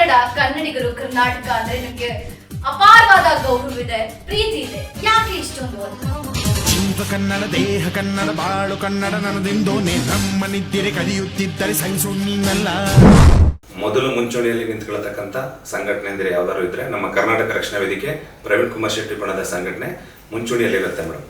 ಕನ್ನಡ ಕನ್ನಡಿಗರು ಕರ್ನಾಟಕ ಅಂದ್ರೆ ನಿಮ್ಗೆ ಅಪಾರವಾದ ಗೌರವವಿದೆ ಪ್ರೀತಿ ಇದೆ. ಯಾಕೆ ಇಷ್ಟೊಂದು ಅಂತ? ಜೀವ ಕನ್ನಡ ದೇಹ ಕನ್ನಡ ಬಾಳು ಕನ್ನಡ ನನದಿಂದೋನೆ ನಮ್ಮ ನಿದ್ದೆ ಕಲಿಯುತ್ತಿದ್ದರೆ ಸಹಿಸು ನೀನಲ್ಲ ಮೊದಲು ಮುಂಚೂಣಿಯಲ್ಲಿ ನಿಂತ್ಕೊಳ್ತಕ್ಕಂಥ ಸಂಘಟನೆ ಅಂದರೆ ಯಾವ್ದಾದ್ರು ಇದ್ರೆ ನಮ್ಮ ಕರ್ನಾಟಕ ರಕ್ಷಣಾ ವೇದಿಕೆ ಪ್ರವೀಣ್ ಕುಮಾರ್ ಶೆಟ್ಟಿ ಬಣದ ಸಂಘಟನೆ ಮುಂಚೂಣಿಯಲ್ಲಿರುತ್ತೆ ಮೇಡಮ್.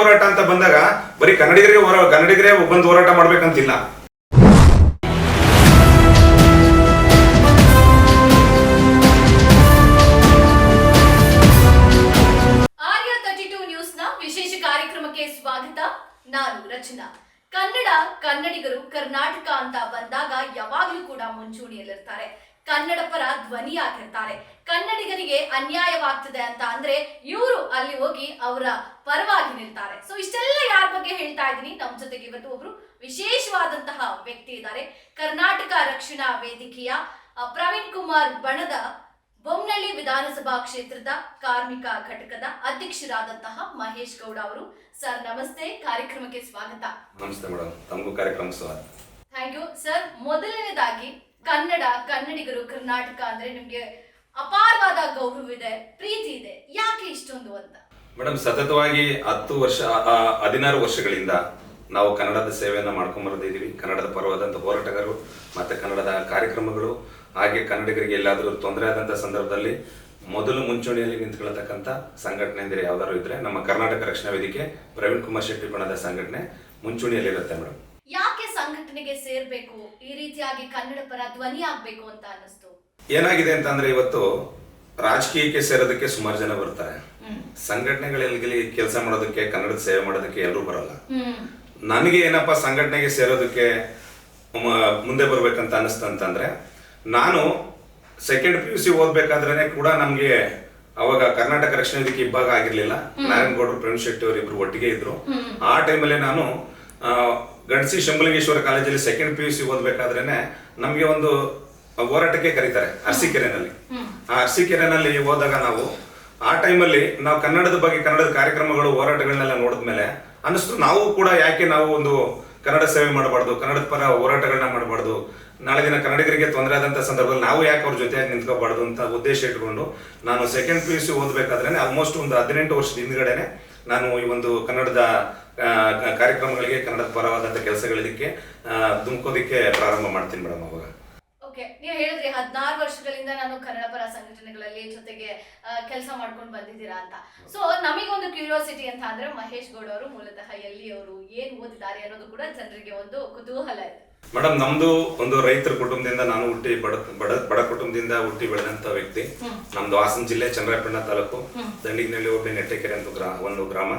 ಹೋರಾಟ ಅಂತ ಬಂದಾಗ ಬರೀ ಕನ್ನಡಿಗರಿಗೆ ಹೋರಾ, ಕನ್ನಡಿಗರೇ ಬಂದು ಹೋರಾಟ ಮಾಡ್ಬೇಕಂತಿಲ್ಲ. ಸ್ವಾಗತ. ನಾನು ರಚನಾ. ಕನ್ನಡ ಕನ್ನಡಿಗರು ಕರ್ನಾಟಕ ಅಂತ ಬಂದಾಗ ಯಾವಾಗ್ಲೂ ಕೂಡ ಮುಂಚೂಣಿಯಲ್ಲಿರ್ತಾರೆ. ಕನ್ನಡ ಪರ ಧ್ವನಿಯಾಗಿರ್ತಾರೆ ಕನ್ನಡಿಗರಿಗೆ ಅನ್ಯಾಯವಾಗ್ತದೆ ಅಂತ ಅಂದ್ರೆ ಇವರು ಅಲ್ಲಿ ಹೋಗಿ ಅವರ ಪರವಾಗಿ ನಿಲ್ತಾರೆ. ಸೊ ಇಷ್ಟೆಲ್ಲ ಯಾರ ಬಗ್ಗೆ ಹೇಳ್ತಾ ಇದ್ದೀನಿ ನಮ್ಮ ಜೊತೆಗೆ ಇವತ್ತು ಒಬ್ರು ವಿಶೇಷವಾದಂತಹ ವ್ಯಕ್ತಿ ಇದ್ದಾರೆ. ಕರ್ನಾಟಕ ರಕ್ಷಣಾ ವೇದಿಕೆಯ ಪ್ರವೀಣ್ ಕುಮಾರ್ ಬಣದ ಬೊಮ್ಮನಹಳ್ಳಿ ವಿಧಾನಸಭಾ ಕ್ಷೇತ್ರದ ಕಾರ್ಮಿಕ ಘಟಕದ ಅಧ್ಯಕ್ಷರಾದಂತಹ ಮಹೇಶ್ ಗೌಡ ಅವರು. ಸರ್ ನಮಸ್ತೆ. ಕಾರ್ಯಕ್ರಮಕ್ಕೆ ಸ್ವಾಗತ. ನಮಸ್ತೆ ಮೇಡಮ್ ತಮಗೂ ಕಾರ್ಯಕ್ರಮ ಸ್ವಾಗತ. ಥ್ಯಾಂಕ್ ಯು ಸರ್ ಮೊದಲನೇದಾಗಿ ಕನ್ನಡ, ಕನ್ನಡಿಗರು, ಕರ್ನಾಟಕ ಅಂದ್ರೆ ನಿಮ್ಗೆ ಅಪಾರವಾದ ಗೌರವವಿದೆ, ಪ್ರೀತಿ ಇದೆ. ಯಾಕೆ ಇಷ್ಟೊಂದು ಅಂತ? ಮೇಡಮ್, ಸತತವಾಗಿ ಹತ್ತು ವರ್ಷ ಹದಿನಾರು ವರ್ಷಗಳಿಂದ ನಾವು ಕನ್ನಡದ ಸೇವೆಯನ್ನು ಮಾಡ್ಕೊಂಡ್ ಬರ್ತಿದೀವಿ ಕನ್ನಡದ ಪರವಾದಂಥ ಹೋರಾಟಗಾರರು ಮತ್ತೆ ಕನ್ನಡದ ಕಾರ್ಯಕ್ರಮಗಳು, ಹಾಗೆ ಕನ್ನಡಿಗರಿಗೆ ಎಲ್ಲಾದರೂ ತೊಂದರೆ ಆದಂಥ ಸಂದರ್ಭದಲ್ಲಿ ಮೊದಲು ಮುಂಚೂಣಿಯಲ್ಲಿ ನಿಂತ್ಕೊಳ್ತಕ್ಕಂಥ ಸಂಘಟನೆ ಅಂದರೆ ಯಾವ್ದಾದ್ರು ಇದ್ರೆ ನಮ್ಮ ಕರ್ನಾಟಕ ರಕ್ಷಣಾ ವೇದಿಕೆ ಪ್ರವೀಣ್ ಕುಮಾರ್ ಶೆಟ್ಟಿ ಬಣದ ಸಂಘಟನೆ ಮುಂಚೂಣಿಯಲ್ಲಿರುತ್ತೆ ಮೇಡಮ್. ಸಂಘಟನೆಗೆ ಸೇರ್ಬೇಕು ಈ ರೀತಿಯಾಗಿ ಕನ್ನಡ ಪರ ಧ್ವನಿ ಆಗ್ಬೇಕು ಅಂತ ಅನ್ನಿಸ್ತು. ಏನಾಗಿದೆ ಅಂತಂದ್ರೆ ಇವತ್ತು ರಾಜಕೀಯಕ್ಕೆ ಸೇರೋದಕ್ಕೆ ಸುಮಾರು ಜನ ಬರ್ತಾರೆ. ಸಂಘಟನೆಗಳಲ್ಲಿ ಕೆಲಸ ಮಾಡೋದಕ್ಕೆ ಕನ್ನಡದ ಸೇವೆ ಮಾಡೋದಕ್ಕೆ ಎಲ್ಲರೂ ಬರಲ್ಲ. ನನಗೆ ಏನಪ್ಪ ಸಂಘಟನೆಗೆ ಸೇರೋದಕ್ಕೆ ಮುಂದೆ ಬರ್ಬೇಕಂತ ಅನಿಸ್ತಂತಂದ್ರೆ ನಾನು ಸೆಕೆಂಡ್ ಪಿ ಯು ಸಿ ಓದ್ಬೇಕಾದ್ರೇನೆ ಕೂಡ ನಮ್ಗೆ ಅವಾಗ ಕರ್ನಾಟಕ ರಕ್ಷಣಾ ವೇದಿಕೆ ಇಬ್ಬಾಗ ಆಗಿರ್ಲಿಲ್ಲ. ನಾರಾಯಣಗೌಡರು ಪ್ರವೀಣ್ ಶೆಟ್ಟಿ ಅವರು ಇಬ್ರು ಒಟ್ಟಿಗೆ ಇದ್ರು. ಆ ಟೈಮಲ್ಲಿ ನಾನು ಗಣಸಿ ಶಂಬಲಿಂಗೇಶ್ವರ ಕಾಲೇಜಲ್ಲಿ ಸೆಕೆಂಡ್ ಪಿ ಯು ಸಿ ಓದ್ಬೇಕಾದ್ರೇನೆ ನಮ್ಗೆ ಒಂದು ಹೋರಾಟಕ್ಕೆ ಕರೀತಾರೆ ಅರಸೀಕೆರೆನಲ್ಲಿ. ಆ ಅರಸೀಕೆರೆನಲ್ಲಿ ಹೋದಾಗ ನಾವು ಆ ಟೈಮಲ್ಲಿ ನಾವು ಕನ್ನಡದ ಬಗ್ಗೆ ಕನ್ನಡದ ಕಾರ್ಯಕ್ರಮಗಳು ಹೋರಾಟಗಳನ್ನೆಲ್ಲ ನೋಡಿದ್ಮೇಲೆ ಅನಿಸ್ತು ನಾವು ಕೂಡ ಯಾಕೆ ನಾವು ಒಂದು ಕನ್ನಡ ಸೇವೆ ಮಾಡಬಾರ್ದು ಕನ್ನಡದ ಪರ ಹೋರಾಟಗಳನ್ನ ಮಾಡಬಾರ್ದು ನಾಳೆ ದಿನ ಕನ್ನಡಿಗರಿಗೆ ತೊಂದರೆ ಆದಂತ ಸಂದರ್ಭದಲ್ಲಿ ನಾವು ಯಾಕೆ ಅವ್ರ ಜೊತೆಯಾಗಿ ನಿಂತ್ಕೋಬಾರ್ದು ಅಂತ ಉದ್ದೇಶ ಇಟ್ಕೊಂಡು ನಾನು ಸೆಕೆಂಡ್ ಪಿ ಯು ಸಿ ಓದಬೇಕಾದ್ರೆ ಆಲ್ಮೋಸ್ಟ್ ಒಂದು ಹದಿನೆಂಟು ವರ್ಷದ ಹಿಂದ್ಗಡೆನೆ ನಾನು ಈ ಒಂದು ಕನ್ನಡದ ಕಾರ್ಯಕ್ರಮಗಳಿಗೆ ಕನ್ನಡದ ಪರವಾದಂಥ ಕೆಲಸಗಳಿದಕ್ಕೆ ದುಮ್ಕೋದಿಕ್ಕೆ ಪ್ರಾರಂಭ ಮಾಡ್ತೀನಿ ಮೇಡಮ್ ಅವಾಗ. ಓಕೆ, ನೀವು ಹೇಳಿದ್ರಿ ಹದಿನಾರು ವರ್ಷಗಳಿಂದ ನಾನು ಕನ್ನಡ ಪರ ಸಂಘಟನೆಗಳಲ್ಲಿ ಜೊತೆಗೆ ಕೆಲಸ ಮಾಡ್ಕೊಂಡು ಬಂದಿದ್ದೀರಾ ಅಂತ. ಸೊ ನಮಗೊಂದು ಕ್ಯೂರಿಯಾಸಿಟಿ ಅಂತ ಅಂದ್ರೆ ಮಹೇಶ್ ಗೌಡ ಅವರು ಮೂಲತಃ ಎಲ್ಲಿ ಅವರು, ಏನ್ ಓದಿದ್ದಾರೆ ಅನ್ನೋದು ಕೂಡ ಜನರಿಗೆ ಒಂದು ಕುತೂಹಲ ಇದೆ. ಮೇಡಮ್ ನಮ್ದು ಒಂದು ರೈತರ ಕುಟುಂಬದಿಂದ ನಾನು ಹುಟ್ಟಿ ಬಡ ಬಡ ಬಡ ಕುಟುಂಬದಿಂದ ಹುಟ್ಟಿ ಬೆಳೆದಂತ ವ್ಯಕ್ತಿ. ನಮ್ದು ಹಾಸನ ಜಿಲ್ಲೆ ಚಂದ್ರಾಪಣ್ಣ ತಾಲೂಕು. ದಂಡಿಗಿನಲ್ಲಿ ಹೋಗಿ ನೆಟ್ಟೆಕೆರೆ ಅಂತ ಗ್ರಾ ಒಂದು ಗ್ರಾಮ.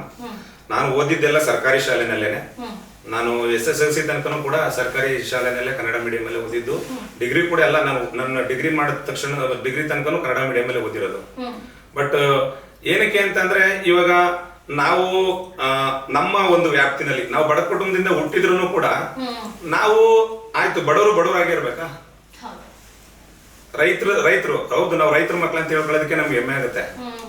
ನಾನು ಓದಿದ್ದೆಲ್ಲ ಸರ್ಕಾರಿ ಶಾಲೆನಲ್ಲೇನೆ. ನಾನು ಎಸ್ ಎಸ್ ಎಲ್ ಸಿ ತನಕನೂ ಕೂಡ ಸರ್ಕಾರಿ ಶಾಲೆನಲ್ಲೇ ಕನ್ನಡ ಮೀಡಿಯಂ ಅಲ್ಲಿ ಓದಿದ್ದು ಡಿಗ್ರಿ ಕೂಡ ಎಲ್ಲ ನಾನು ನನ್ನ ಡಿಗ್ರಿ ಮಾಡಿದ ತಕ್ಷಣ ಡಿಗ್ರಿ ತನಕನೂ ಕನ್ನಡ ಮೀಡಿಯಂ ಅಲ್ಲಿ ಓದಿರೋದು ಬಟ್ ಏನಕ್ಕೆ ಅಂತಂದ್ರೆ ಇವಾಗ ನಾವು ನಮ್ಮ ಒಂದು ವ್ಯಾಪ್ತಿನಲ್ಲಿ ನಾವು ಬಡ ಕುಟುಂಬದಿಂದ ಹುಟ್ಟಿದ್ರು ಕೂಡ ನಾವು ಆಯ್ತು ಬಡವರು ಬಡವರಾಗಿರ್ಬೇಕಾ ರೈತರು ರೈತರು ಹೌದು ನಾವು ರೈತರ ಮಕ್ಳು ಅಂತ ಹೇಳ್ಕೊಳ್ಳೋದಕ್ಕೆ ನಮ್ಗೆ ಹೆಮ್ಮೆ ಆಗುತ್ತೆ.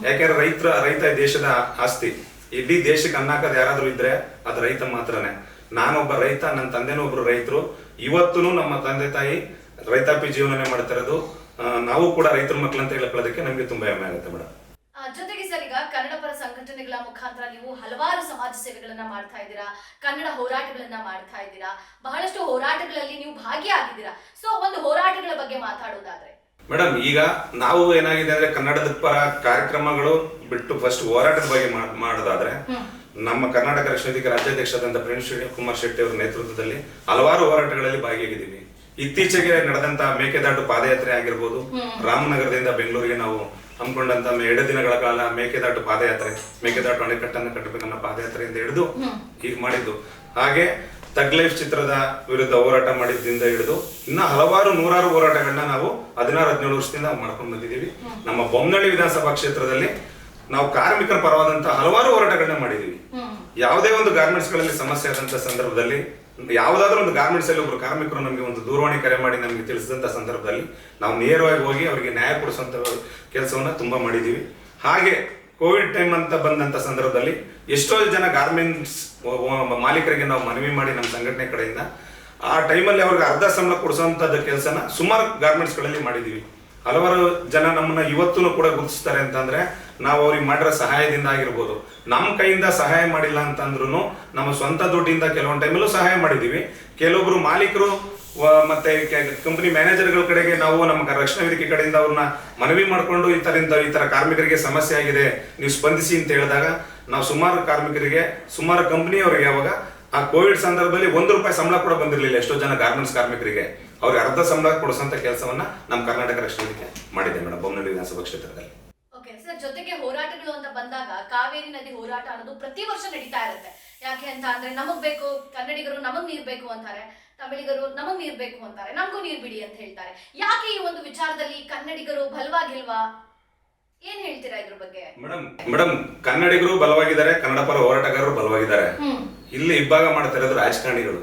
ಯಾಕೆಂದ್ರೆ ರೈತರ ರೈತ ದೇಶದ ಆಸ್ತಿ. ಇಡೀ ದೇಶಕ್ಕೆ ಅನ್ನಾಕದ ಯಾರಾದ್ರೂ ಇದ್ರೆ ಅದು ರೈತ ಮಾತ್ರನೇ. ನಾನೊಬ್ಬ ರೈತ ನನ್ನ ತಂದೆನೂ ಒಬ್ರು ರೈತರು. ಇವತ್ತೂ ನಮ್ಮ ತಂದೆ ತಾಯಿ ರೈತಾಪಿ ಜೀವನನೇ ಮಾಡ್ತಾ ಇರೋದು. ಆ, ನಾವು ಕೂಡ ರೈತರ ಮಕ್ಳು ಅಂತ ಹೇಳ್ಕೊಳ್ಳೋದಕ್ಕೆ ನಮ್ಗೆ ತುಂಬಾ ಹೆಮ್ಮೆ ಆಗುತ್ತೆ ಮೇಡಮ್ ಆ, ಜೊತೆಗೆ ಸರ್ ಈಗ ಕನ್ನಡ ಪರ ಸಂಘಟನೆಗಳ ಮುಖಾಂತರ ನೀವು ಹಲವಾರು ಸಮಾಜ ಸೇವೆಗಳನ್ನ ಮಾಡ್ತಾ ಇದ್ದೀರಾ? ಕನ್ನಡ ಹೋರಾಟಗಳನ್ನ ಮಾಡ್ತಾ ಇದ್ದೀರಾ? ಬಹಳಷ್ಟು ಹೋರಾಟಗಳಲ್ಲಿ ನೀವು ಭಾಗಿಯಾಗಿದ್ದೀರಾ? ಸೊ ಒಂದು ಹೋರಾಟಗಳ ಬಗ್ಗೆ ಮಾತಾಡೋದಾದ್ರೆ. ಮೇಡಮ್ ಈಗ ನಾವು ಏನಾಗಿದೆ ಅಂದ್ರೆ ಕನ್ನಡದ ಪರ ಕಾರ್ಯಕ್ರಮಗಳು ಬಿಟ್ಟು ಫಸ್ಟ್ ಹೋರಾಟದ ಬಗ್ಗೆ ಮಾಡೋದಾದ್ರೆ ನಮ್ಮ ಕರ್ನಾಟಕ ರಕ್ಷಣಾ ವೇದಿಕೆ ರಾಜ್ಯಾಧ್ಯಕ್ಷರಾದಂಥ ಪ್ರೇಮ್ ಶ್ರೀ ಕುಮಾರ್ ಶೆಟ್ಟಿ ಅವರ ನೇತೃತ್ವದಲ್ಲಿ ಹಲವಾರು ಹೋರಾಟಗಳಲ್ಲಿ ಭಾಗಿಯಾಗಿದ್ದೀವಿ. ಇತ್ತೀಚೆಗೆ ನಡೆದಂತ ಮೇಕೆದಾಟು ಪಾದಯಾತ್ರೆ ಆಗಿರ್ಬೋದು ರಾಮನಗರದಿಂದ ಬೆಂಗಳೂರಿಗೆ ನಾವು ಹಮ್ಮಿಕೊಂಡಂತ ಎರಡು ದಿನಗಳ ಕಾಲ ಮೇಕೆದಾಟು ಪಾದಯಾತ್ರೆ ಮೇಕೆದಾಟು ಅಣೆಕಟ್ಟನ್ನು ಕಟ್ಟಬೇಕನ್ನೋ ಪಾದಯಾತ್ರೆಯಿಂದ ಹಿಡಿದು ಈಗ ಮಾಡಿದ್ದು. ಹಾಗೆ ತಗ್ಲೈಫ್ ಚಿತ್ರದ ವಿರುದ್ಧ ಹೋರಾಟ ಮಾಡಿದ್ದಿಂದ ಹಿಡಿದು ಇನ್ನ ಹಲವಾರು ನೂರಾರು ಹೋರಾಟಗಳನ್ನ ನಾವು ಹದಿನಾರು ಹದಿನೇಳು ವರ್ಷದಿಂದ ಮಾಡ್ಕೊಂಡು ಬಂದಿದ್ದೀವಿ. ನಮ್ಮ ಬೊಮ್ಮನಳ್ಳಿ ವಿಧಾನಸಭಾ ಕ್ಷೇತ್ರದಲ್ಲಿ ನಾವು ಕಾರ್ಮಿಕರ ಪರವಾದಂತಹ ಹಲವಾರು ಹೋರಾಟಗಳನ್ನ ಮಾಡಿದೀವಿ ಯಾವುದೇ ಒಂದು ಗಾರ್ಮೆಂಟ್ಸ್ಗಳಲ್ಲಿ ಸಮಸ್ಯೆ ಆದಂತಹ ಸಂದರ್ಭದಲ್ಲಿ ಯಾವುದಾದ್ರೂ ಒಂದು ಗಾರ್ಮೆಂಟ್ಸ್ ಅಲ್ಲಿ ಒಬ್ಬರು ಕಾರ್ಮಿಕರು ನಮಗೆ ಒಂದು ದೂರವಾಣಿ ಕರೆ ಮಾಡಿ ನಮಗೆ ತಿಳಿಸಿದಂತ ಸಂದರ್ಭದಲ್ಲಿ ನಾವು ನೇರವಾಗಿ ಹೋಗಿ ಅವರಿಗೆ ನ್ಯಾಯ ಕೊಡಿಸುವಂತ ಕೆಲಸವನ್ನ ತುಂಬಾ ಮಾಡಿದೀವಿ. ಹಾಗೆ ಕೋವಿಡ್ ಟೈಮ್ ಅಂತ ಬಂದಂತ ಸಂದರ್ಭದಲ್ಲಿ ಎಷ್ಟೋ ಜನ ಗಾರ್ಮೆಂಟ್ಸ್ ಮಾಲೀಕರಿಗೆ ನಾವು ಮನವಿ ಮಾಡಿ ನಮ್ಮ ಸಂಘಟನೆ ಕಡೆಯಿಂದ ಆ ಟೈಮಲ್ಲಿ ಅವ್ರಿಗೆ ಅರ್ಧ ಸಂಬಳ ಕೊಡಿಸುವಂತದ ಕೆಲಸನ ಸುಮಾರು ಗಾರ್ಮೆಂಟ್ಸ್ಗಳಲ್ಲಿ ಮಾಡಿದೀವಿ. ಹಲವಾರು ಜನ ನಮ್ಮನ್ನ ಇವತ್ತೂ ಕೂಡ ಗುರುತಿಸ್ತಾರೆ ಅಂತಂದ್ರೆ ನಾವು ಅವ್ರಿಗೆ ಮಾಡಿರೋ ಸಹಾಯದಿಂದ ಆಗಿರ್ಬೋದು. ನಮ್ಮ ಕೈಯಿಂದ ಸಹಾಯ ಮಾಡಿಲ್ಲ ಅಂತಂದ್ರೂ ನಮ್ಮ ಸ್ವಂತ ದುಡ್ಡಿಂದ ಕೆಲವೊಂದು ಟೈಮಲ್ಲೂ ಸಹಾಯ ಮಾಡಿದೀವಿ. ಕೆಲವೊಬ್ರು ಮಾಲೀಕರು ಮತ್ತೆ ಕಂಪನಿ ಮ್ಯಾನೇಜರ್ಗಳ ಕಡೆಗೆ ನಾವು ನಮ್ಮ ರಕ್ಷಣಾ ವೇದಿಕೆ ಕಡೆಯಿಂದ ಅವ್ರನ್ನ ಮನವಿ ಮಾಡಿಕೊಂಡು ಈ ತರ ಈ ತರ ಕಾರ್ಮಿಕರಿಗೆ ಸಮಸ್ಯೆ ಆಗಿದೆ, ನೀವು ಸ್ಪಂದಿಸಿ ಅಂತ ಹೇಳಿದಾಗ ನಾವು ಸುಮಾರು ಕಾರ್ಮಿಕರಿಗೆ, ಸುಮಾರು ಕಂಪ್ನಿಯವರಿಗೆ ಅವಾಗ ಆ ಕೋವಿಡ್ ಸಂದರ್ಭದಲ್ಲಿ ಒಂದು ರೂಪಾಯಿ ಸಂಬಳ ಕೂಡ ಬಂದಿರಲಿಲ್ಲ ಎಷ್ಟೋ ಜನ ಗಾರ್ಮೆಂಟ್ಸ್ ಕಾರ್ಮಿಕರಿಗೆ. ಅವ್ರಿಗೆ ಅರ್ಧ ಸಂಬಳ ಕೊಡಿಸೋಂಥ ಕೆಲಸವನ್ನ ನಮ್ಮ ಕರ್ನಾಟಕ ರಕ್ಷಣೆ ಮಾಡಿದೆ ಮೇಡಮ್ ಬೊಮ್ಮನಹಳ್ಳಿ ವಿಧಾನಸಭಾ ಕ್ಷೇತ್ರದಲ್ಲಿ ಓಕೆ ಸರ್ ಜೊತೆಗೆ ಹೋರಾಟಗಳು ಅಂತ ಬಂದಾಗ ಕಾವೇರಿ ನದಿ ಹೋರಾಟ ಅನ್ನೋದು ಪ್ರತಿ ವರ್ಷ ನಡೀತಾ ಇರುತ್ತೆ. ಯಾಕೆ ಅಂತ ಅಂದ್ರೆ ನಮಗ್ ಬೇಕು ಕನ್ನಡಿಗರು ನಮಗ್ ನೀರ್ ಬೇಕು ಅಂತಾರೆ ತಮಿಳಿಗರು ನಮಗ್ ನೀರ್ ಬೇಕು ಅಂತಾರೆ ನಮಗೂ ನೀರ್ ಬಿಡಿ ಅಂತ ಹೇಳ್ತಾರೆ. ಯಾಕೆ ಈ ಒಂದು ವಿಚಾರದಲ್ಲಿ ಕನ್ನಡಿಗರು ಬಲವಾಗಿಲ್ವಾ? ಏನ್ ಹೇಳ್ತೀರಾ ಇದ್ರ ಬಗ್ಗೆ? ಮೇಡಮ್ ಮೇಡಮ್ ಕನ್ನಡಿಗರು ಬಲವಾಗಿದ್ದಾರೆ ಕನ್ನಡ ಪರ ಹೋರಾಟಗಾರರು ಬಲವಾಗಿದ್ದಾರೆ. ಇಲ್ಲಿ ಇಬ್ಬಾಗ ಮಾಡ್ತಾ ಇರೋದು ರಾಜಕಾರಣಿಗಳು.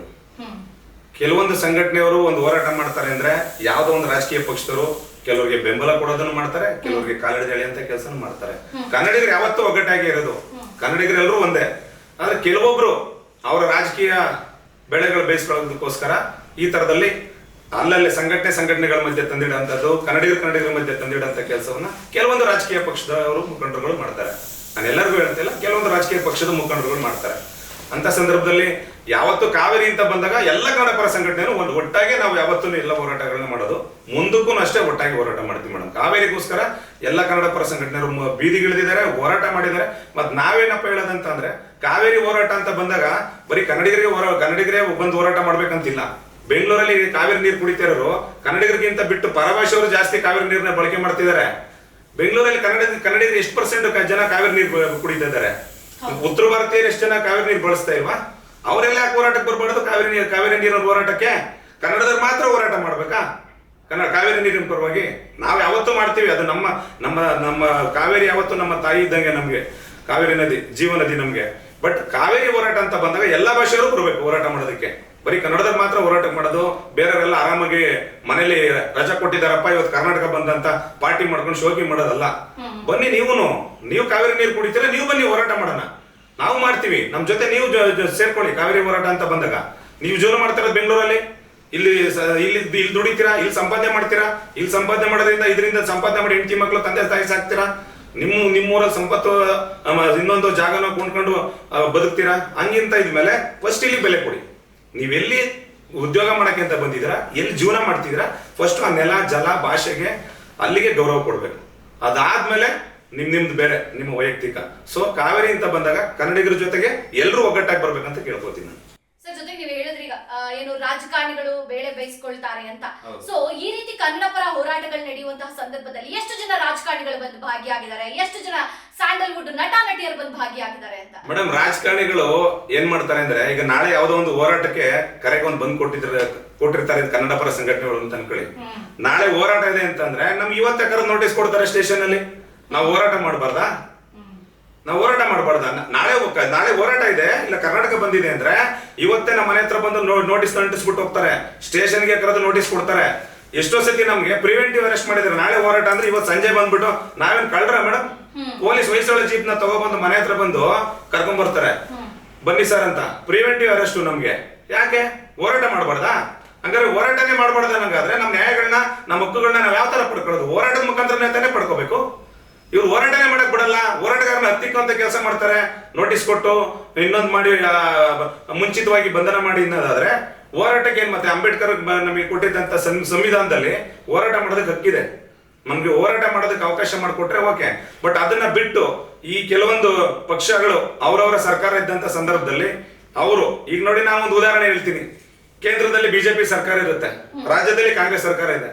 ಕೆಲವೊಂದು ಸಂಘಟನೆಯವರು ಒಂದು ಹೋರಾಟ ಮಾಡ್ತಾರೆ ಅಂದ್ರೆ ಯಾವ್ದೋ ಒಂದು ರಾಜಕೀಯ ಪಕ್ಷದವರು ಕೆಲವರಿಗೆ ಬೆಂಬಲ ಕೊಡೋದನ್ನು ಮಾಡ್ತಾರೆ ಕೆಲವರಿಗೆ ಕಾಲಡಿ ಅಂತ ಕೆಲಸ ಮಾಡ್ತಾರೆ. ಕನ್ನಡಿಗರು ಯಾವತ್ತೂ ಒಗ್ಗಟ್ಟಾಗಿ ಇರೋದು. ಕನ್ನಡಿಗರೆಲ್ಲರೂ ಒಂದೇ. ಆದ್ರೆ ಕೆಲವೊಬ್ರು ಅವರ ರಾಜಕೀಯ ಬೆಳೆಗಳು ಬೇಯಿಸ್ಕೊಳ್ಳೋದಕ್ಕೋಸ್ಕರ ಈ ತರದಲ್ಲಿ ಅಲ್ಲಲ್ಲಿ ಸಂಘಟನೆ ಸಂಘಟನೆಗಳ ಮಧ್ಯೆ ತಂದಿಡಂತದ್ದು ಕನ್ನಡಿಗರ ಕನ್ನಡಿಗರ ಮಧ್ಯೆ ತಂದಿಡಂತ ಕೆಲಸವನ್ನ ಕೆಲವೊಂದು ರಾಜಕೀಯ ಪಕ್ಷದವರು ಮುಖಂಡರುಗಳು ಮಾಡ್ತಾರೆ. ನಾನು ಎಲ್ಲರಿಗೂ ಹೇಳ್ತಿಲ್ಲ ಕೆಲವೊಂದು ರಾಜಕೀಯ ಪಕ್ಷದ ಮುಖಂಡರುಗಳು ಮಾಡ್ತಾರೆ. ಅಂತ ಸಂದರ್ಭದಲ್ಲಿ ಯಾವತ್ತು ಕಾವೇರಿ ಅಂತ ಬಂದಾಗ ಎಲ್ಲ ಕನ್ನಡ ಪರ ಸಂಘಟನೆಗಳು ಒಂದು ಒಟ್ಟಾಗಿ ನಾವು ಯಾವತ್ತೂ ಎಲ್ಲ ಹೋರಾಟಗಳನ್ನ ಮಾಡೋದು. ಮುಂದಕ್ಕೂ ಅಷ್ಟೇ ಒಟ್ಟಾಗಿ ಹೋರಾಟ ಮಾಡ್ತೀವಿ ಮೇಡಮ್ ಕಾವೇರಿಗೋಸ್ಕರ ಎಲ್ಲ ಕನ್ನಡ ಪರ ಸಂಘಟನೆಗಳು ಬೀದಿಗಿಳಿದಿದ್ದಾರೆ ಹೋರಾಟ ಮಾಡಿದ್ದಾರೆ. ಮತ್ತೆ ನಾವೇನಪ್ಪ ಹೇಳೋದಂತ ಅಂದ್ರೆ ಕಾವೇರಿ ಹೋರಾಟ ಅಂತ ಬಂದಾಗ ಬರೀ ಕನ್ನಡಿಗರಿಗೆ ಹೋರಾ ಕನ್ನಡಿಗರೇ ಬಂದು ಹೋರಾಟ ಮಾಡ್ಬೇಕಂತಿಲ್ಲ. ಬೆಂಗಳೂರಲ್ಲಿ ಕಾವೇರಿ ನೀರು ಕುಡಿತಾ ಇರೋರು ಕನ್ನಡಿಗರಿಗಿಂತ ಬಿಟ್ಟು ಪರಭಾಷೆಯವರು ಜಾಸ್ತಿ ಕಾವೇರಿ ನೀರನ್ನ ಬಳಕೆ ಮಾಡ್ತಿದ್ದಾರೆ. ಬೆಂಗಳೂರಲ್ಲಿ ಕನ್ನಡ ಕನ್ನಡಿಗರು ಎಷ್ಟು ಪರ್ಸೆಂಟ್ ಜನ ಕಾವೇರಿ ನೀರು ಕುಡಿತಿದ್ದಾರೆ ಉತ್ತರ ಭಾರತೀಯರು ಎಷ್ಟು ಜನ ಕಾವೇರಿ ನೀರು ಬಳಸ್ತಾ ಇಲ್ವಾ? ಅವರೆಲ್ಲ ಯಾಕೆ ಹೋರಾಟಕ್ಕೆ ಬರಬಾರ್ದು? ಕಾವೇರಿ ನೀರು ಕಾವೇರಿ ನೀರಿನ ಹೋರಾಟಕ್ಕೆ ಕನ್ನಡದಲ್ಲಿ ಮಾತ್ರ ಹೋರಾಟ ಮಾಡ್ಬೇಕಾ? ಕನ್ನಡ ಕಾವೇರಿ ನೀರಿನ ಪರವಾಗಿ ನಾವು ಯಾವತ್ತೂ ಮಾಡ್ತೀವಿ. ಅದು ನಮ್ಮ ನಮ್ಮ ನಮ್ಮ ಕಾವೇರಿ ಯಾವತ್ತೂ ನಮ್ಮ ತಾಯಿ ಇದ್ದಂಗೆ ನಮ್ಗೆ ಕಾವೇರಿ ನದಿ ಜೀವ ನದಿ ನಮ್ಗೆ. ಬಟ್ ಕಾವೇರಿ ಹೋರಾಟ ಅಂತ ಬಂದಾಗ ಎಲ್ಲಾ ಭಾಷೆಯವರು ಬರಬೇಕು ಹೋರಾಟ ಮಾಡೋದಕ್ಕೆ. ಬರೀ ಕನ್ನಡದಲ್ಲಿ ಮಾತ್ರ ಹೋರಾಟ ಮಾಡೋದು ಬೇರೆಯವರೆಲ್ಲ ಆರಾಮಾಗಿ ಮನೇಲಿ ರಜಾ ಕೊಟ್ಟಿದ್ದಾರಪ್ಪ ಇವತ್ತು ಕರ್ನಾಟಕ ಬಂದಂತ ಪಾರ್ಟಿ ಮಾಡ್ಕೊಂಡು ಶೋಕಿ ಮಾಡೋದಲ್ಲ. ಬನ್ನಿ ನೀವುನು ನೀವು ಕಾವೇರಿ ನೀರು ಕುಡಿತೀರ ನೀವು ಬನ್ನಿ ಹೋರಾಟ ಮಾಡೋಣ. ನಾವು ಮಾಡ್ತೀವಿ. ನಮ್ಮ ಜೊತೆ ನೀವು ಸೇರ್ಕೊಳ್ಳಿ. ಕಾವೇರಿ ಹೋರಾಟ ಅಂತ ಬಂದಾಗ. ನೀವು ಜೀವನ ಮಾಡ್ತಿರೋದು ಬೆಂಗಳೂರಲ್ಲಿ? ಇಲ್ಲಿ ಇಲ್ಲಿ ಇಲ್ಲಿ ದುಡಿತೀರಾ? ಇಲ್ಲಿ ಸಂಪಾದನೆ ಮಾಡ್ತೀರಾ? ಇಲ್ಲಿ ಸಂಪಾದನೆ ಮಾಡೋದ್ರಿಂದ, ಇದರಿಂದ ಸಂಪಾದನೆ ಮಾಡಿ ಹೆಂಡತಿ ಮಕ್ಕಳು ತಂದೆ ತಾಯಿ ಸಾಕ್ತೀರಾ? ನಿಮ್ಮ ನಿಮ್ಮೂರ ಸಂಪತ್ತು ಇನ್ನೊಂದು ಜಾಗನ ಕೊಂಡ್ಕೊಂಡು ಬದುಕ್ತೀರಾ? ಹಂಗಿಂತ ಇದ್ಮೇಲೆ ಫಸ್ಟ್ ಇಲ್ಲಿ ಬೆಲೆ ಕೊಡಿ. ನೀವೆಲ್ಲಿ ಉದ್ಯೋಗ ಮಾಡಕ್ಕೆ ಅಂತ ಬಂದಿದ್ದೀರಾ? ಎಲ್ಲಿ ಜೀವನ ಮಾಡ್ತಿದ್ದೀರಾ? ಫಸ್ಟ್ ಆ ನೆಲ, ಜಲ, ಭಾಷೆಗೆ ಅಲ್ಲಿಗೆ ಗೌರವ ಕೊಡ್ಬೇಕು. ಅದಾದ್ಮೇಲೆ ನಿಮ್ ನಿಮ್ದು ಬೇರೆ ನಿಮ್ಮ ವೈಯಕ್ತಿಕ. ಸೊ ಕಾವೇರಿ ಅಂತ ಬಂದಾಗ ಕನ್ನಡಿಗರ ಜೊತೆಗೆ ಎಲ್ಲರೂ ಒಗ್ಗಟ್ಟಾಗಿ ಬರ್ಬೇಕಂತ ಕೇಳ್ಕೊತೀನಿ ನಾನು. ಸರ್ ಜೊತೆಗೆ ನೀವು ಹೇಳಿದ್ರಿ ಈಗ ಆ, ಏನು ರಾಜಕಾರಣಿಗಳು ಬೇಳೆ ಬೇಯಿಸ್ಕೊಳ್ತಾರೆ ಅಂತ. ಹೌದು. ಸೊ ಈ ರೀತಿ ಕನ್ನಡ ಪರ ಹೋರಾಟಗಳು ನಡೆಯುವಂತಹ ಸಂದರ್ಭದಲ್ಲಿ ಎಷ್ಟು ಜನ ರಾಜಕಾರಣಿಗಳು ಬಂದು ಭಾಗಿಯಾಗಿದ್ದಾರೆ? ಎಷ್ಟು ಜನ ಸ್ಯಾಂಡಲ್ವುಡ್ ನಟ ನಟಿಯರು ಬಂದು ಭಾಗಿಯಾಗಿದ್ದಾರೆ ಅಂತ? ಮೇಡಮ್ ರಾಜಕಾರಣಿಗಳು ಏನ್ ಮಾಡ್ತಾರೆ ಅಂದ್ರೆ ಈಗ ನಾಳೆ ಯಾವ್ದೋ ಒಂದು ಹೋರಾಟಕ್ಕೆ ಕರೆಗೆ ಒಂದು ಬಂದ್ ಕೊಟ್ಟಿದ್ರೆ ಕೊಟ್ಟಿರ್ತಾರೆ ಇದು ಕನ್ನಡ ಪರ ಸಂಘಟನೆಗಳು ಅಂತ ಅನ್ಕೊಳ್ಳಿ ನಾಳೆ ಹೋರಾಟ ಇದೆ ಅಂತಂದ್ರೆ ನಮ್ಗೆ ಇವತ್ತೇ ಕರೆದು ನೋಟಿಸ್ ಕೊಡ್ತಾರೆ ಸ್ಟೇಷನ್ ಅಲ್ಲಿ. ನಾವು ಹೋರಾಟ ಮಾಡಬಾರ್ದಾ? ನಾವು ಹೋರಾಟ ಮಾಡಬಾರ್ದ? ನಾಳೆ ನಾಳೆ ಹೋರಾಟ ಇದೆ ಇಲ್ಲ ಕರ್ನಾಟಕ ಬಂದಿದೆ ಅಂದ್ರೆ ಇವತ್ತೇ ನಮ್ಮ ಮನೆ ಹತ್ರ ಬಂದು ನೋಟಿಸ್ ಅಂಟಿಸ್ಬಿಟ್ಟು ಹೋಗ್ತಾರೆ. ಸ್ಟೇಷನ್ಗೆ ಕರೆದು ನೋಟಿಸ್ ಕೊಡ್ತಾರೆ. ಎಷ್ಟೋ ಸತಿ ನಮ್ಗೆ ಪ್ರಿವೆಂಟಿವ್ ಅರೆಸ್ಟ್ ಮಾಡಿದ್ರೆ ನಾಳೆ ಹೋರಾಟ ಅಂದ್ರೆ ಇವತ್ತು ಸಂಜೆ ಬಂದ್ಬಿಟ್ಟು ನಾವೇನ್ ಕಳ್ರ ಮೇಡಮ್ ಪೊಲೀಸ್ ವಯಸ್ಸೊಳ ಜೀಪ್ನ ತಗೊಬಂದು ಮನೆ ಹತ್ರ ಬಂದು ಕರ್ಕೊಂಡ್ ಬರ್ತಾರೆ ಬನ್ನಿ ಸರ್ ಅಂತ. ಪ್ರಿವೆಂಟಿವ್ ಅರೆಸ್ಟ್ ನಮ್ಗೆ. ಯಾಕೆ? ಹೋರಾಟ ಮಾಡಬಾರ್ದಾ? ಹಂಗಾದ್ರೆ ಹೋರಾಟನೇ ಮಾಡಬಾರ್ದ ನಂಗಾದ್ರೆ? ನಮ್ಮ ನ್ಯಾಯಗಳನ್ನ ನಮ್ಮ ಹಕ್ಕುಗಳನ್ನ ನಾವು ಯಾವ ತರ ಪಡ್ಕೊಳ್ಳೋದು? ಹೋರಾಟದ ಮುಖಾಂತರ ತಾನೇ ಪಡ್ಕೋಬೇಕು? ಇವ್ರು ಹೋರಾಟನೆ ಮಾಡಕ್ ಬಿಡಲ್ಲ. ಹೋರಾಟಗಾರನ ಹತ್ತಿಕ್ಕಂತ ಕೆಲಸ ಮಾಡ್ತಾರೆ. ನೋಟಿಸ್ ಕೊಟ್ಟು ಇನ್ನೊಂದ್ ಮಾಡಿ ಮುಂಚಿತವಾಗಿ ಬಂಧನ ಮಾಡಿ ಇನ್ನೋದಾದ್ರೆ ಹೋರಾಟಕ್ಕೆ ಏನ್ ಮತ್ತೆ ಅಂಬೇಡ್ಕರ್ ನಮಗೆ ಕೊಟ್ಟಿದ್ದಂತ ಸಂವಿಧಾನದಲ್ಲಿ ಹೋರಾಟ ಮಾಡೋದಕ್ಕೆ ಹಕ್ಕಿದೆ. ನಮ್ಗೆ ಹೋರಾಟ ಮಾಡೋದಕ್ಕೆ ಅವಕಾಶ ಮಾಡಿಕೊಟ್ರೆ ಓಕೆ. ಬಟ್ ಅದನ್ನ ಬಿಟ್ಟು ಈ ಕೆಲವೊಂದು ಪಕ್ಷಗಳು ಅವರವರ ಸರ್ಕಾರ ಇದ್ದಂತ ಸಂದರ್ಭದಲ್ಲಿ ಅವರು ಈಗ ನೋಡಿ ನಾನು ಒಂದು ಉದಾಹರಣೆ ಹೇಳ್ತೀನಿ. ಕೇಂದ್ರದಲ್ಲಿ ಬಿಜೆಪಿ ಸರ್ಕಾರ ಇರುತ್ತೆ. ರಾಜ್ಯದಲ್ಲಿ ಕಾಂಗ್ರೆಸ್ ಸರ್ಕಾರ ಇದೆ.